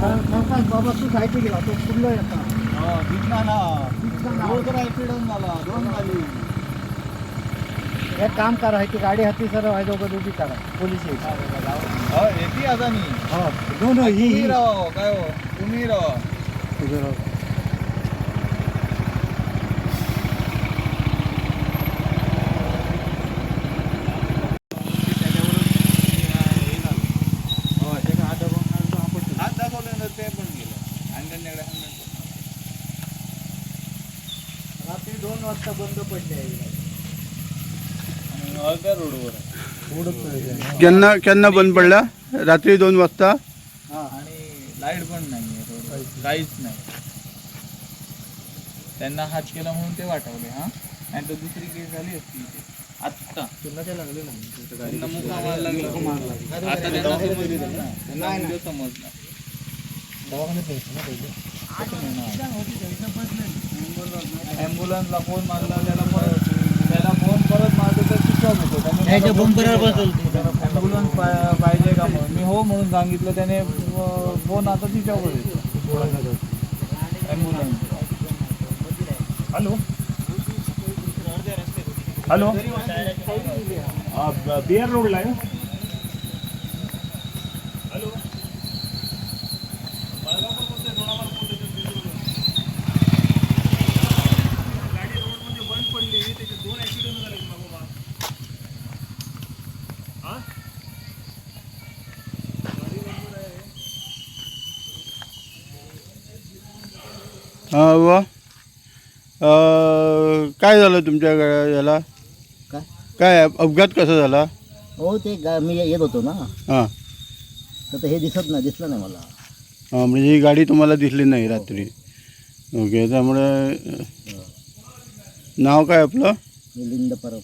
बाबा तू साहित्य गेला तो फुडलो येता दोन झाली एक काम करा ती गाडी हाती सर व्हायचं उगाच उभी करा. पोलीस हो येते आता हो. दोन ही ही. हो, काय हो? तुम्ही उभे राहू. हात दाखवल्यानंतर ते पण गेलं आणि त्यांच्याकडे helmet पण. रात्री दोन वाजता बंद पडले आहे. आणि अर्ध्या रोडवर. आहे. केन्ना केन्ना बंद पडला? रात्री दोन वाजता? आणि लाइट पण नाही आहे रोडवर. काहीच नाही. त्यांना हात केला म्हणून ते वाटवले हा? नाही तर दुसरी केस झाली असती इथे. आत्ता. त्यांना मुका मारायला लागला. आता त्यांना समजलं. ना. त्यांना समजलं. ॲम्ब्युलन्सला फोन मारला त्याला परत त्याला फोन परत मारतो तर ऑफ होतो बसवलं ॲम्ब्युलन्स पाहिजे का म्हणून? मी हो म्हणून सांगितलं. त्याने फोन आता तिच्यावर येतो ॲम्ब्युलन्स. हॅलो? हॅलो? बिअर रोडला आहे हॅलो गाडी रोडमध्ये बंद पडली त्याचे दोन ऍक्सिडेंट झाले बाबा हा गाडी बंद आहे हा वा. अं, काय झालं तुमच्या याला? काय? काय अपघात कसा झाला? हो ते गा- मी येत होतो ना. हां. तर ते हे दिसत नाही दिसलं नाही मला. हां म्हणजे ही गाडी तुम्हाला दिसली नाही रात्री. ओके त्यामुळे अं, नाव काय आपलं? मिलिंद परब.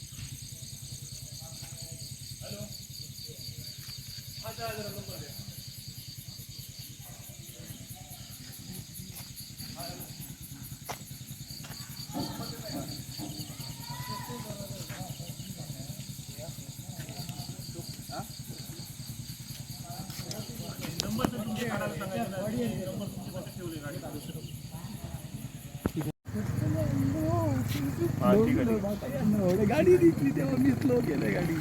गाडी दिसली तेव्हा मी स्लो केलं गाडी गाडी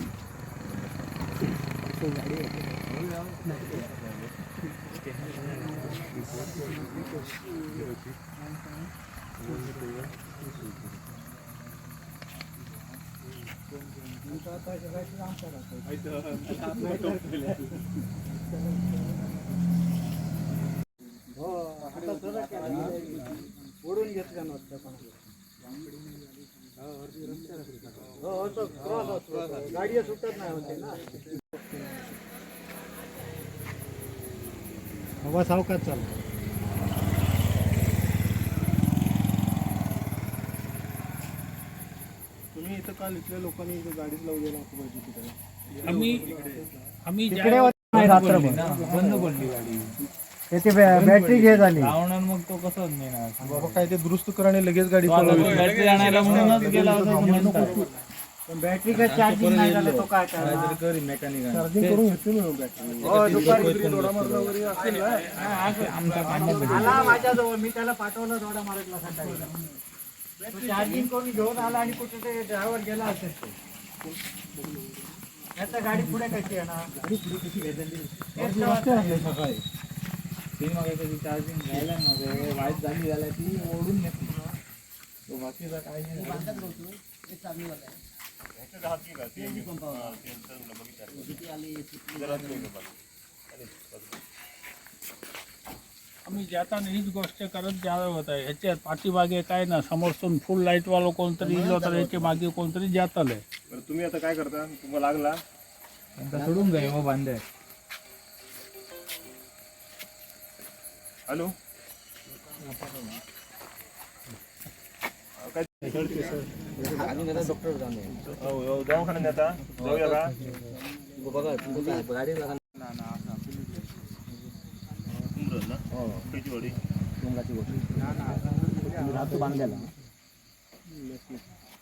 घेतलं नसतं हो तो क्रॉस होतो गाडी सुटत नाही होते ना. हवा सावकाश चालतो तुम्ही इथं काल इथल्या लोकांनी इथं गाडीच लावलेला पाहिजे तिकडे. आम्ही आम्ही ज्या तिकडे होत नाही रात्रभर. ना. बंद पडली गाडी. त्याची बॅटरी घे झाली. लावणार मग तो कसं नेणार बाबा काय ते दुरुस्त करा आणि लगेच गाडी तो बॅटरी आणायला म्हणूनच गेला होता म्हणतात. पण बॅटरी काय चार्जिंग नाही झालं तो काय करणार? काहीतरी करी मेकॅनिक चार्जिंग करून घेतली ना बॅटरी हो, दुपारी आला माझ्याजवळ मी त्याला पाठवलं थोडा मारतला तो चार्जिंग करून घेऊन आला आणि कुठे ते ड्रायव्हर गेला असेल. तो. त्याचा गाडी पुढे कशी येणार? गाडी पुढे कशी सकाळी ती मग त्याची चार्जिंग घ्यायला मग वाईट झाली झाल्या ती ओढून घेतली. तो बाकीचा काही नाही आम्ही जाताना हीच गोष्ट करत जाणार होता ह्याच्यात पाठीमागे काय ना समोरसून फुल लाइट वाला कोणतरी इलो तर याच्या मागे कोणतरी जातालय बरं तुम्ही आता काय करता? तुम्हाला लागला? सोडून जाईल हो बांधे हॅलो. काय हो, हो, दवाखान्यात आता. जाऊया का? उमरल ना खयची वाडी?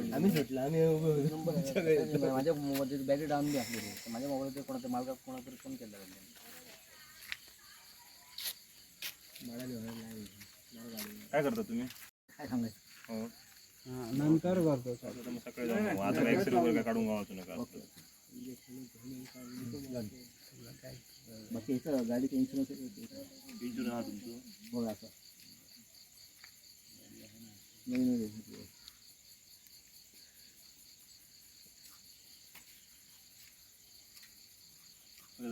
लाईटी भेटल्या आल्या काय करावं जरा? माझ्या बॅटरी डाऊन बी असली माझ्या मोबाईल कोणाचा मालकात कोणातरी फोन केला काय करता तुम्ही? काय सांगायचं? हो. नंतर करतो आता मग सकाळी जाऊ. मग. आता एक्सरे वगैरे काय काढून गावातू नका बाकी याचं गाडीचं इन्शुरन्स इन्शुरन्स हा तुमचं. हो असं. नवीन नवीन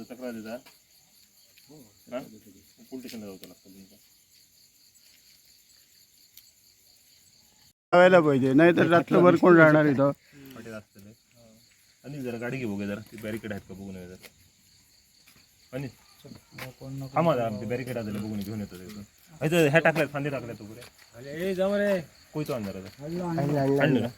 तक्रार देता हा पोलीस स्टेशनला जाऊ लागतं तुमचं लावायला पाहिजे नाहीतर रात्रभर कोण राहणार इथं? पाटील असतं आणि जरा गाडी घे बघा जरा ती बॅरिकेड आहेत का बघून ये जरा. आणि थांबा जरा ते बॅरिकेड आहे बघून घेऊन येतो ह्या टाकल्यात फांदे टाकल्यात तो पुढे ए जाऊ रे. कोयतो अंधाराचा आणलं ना?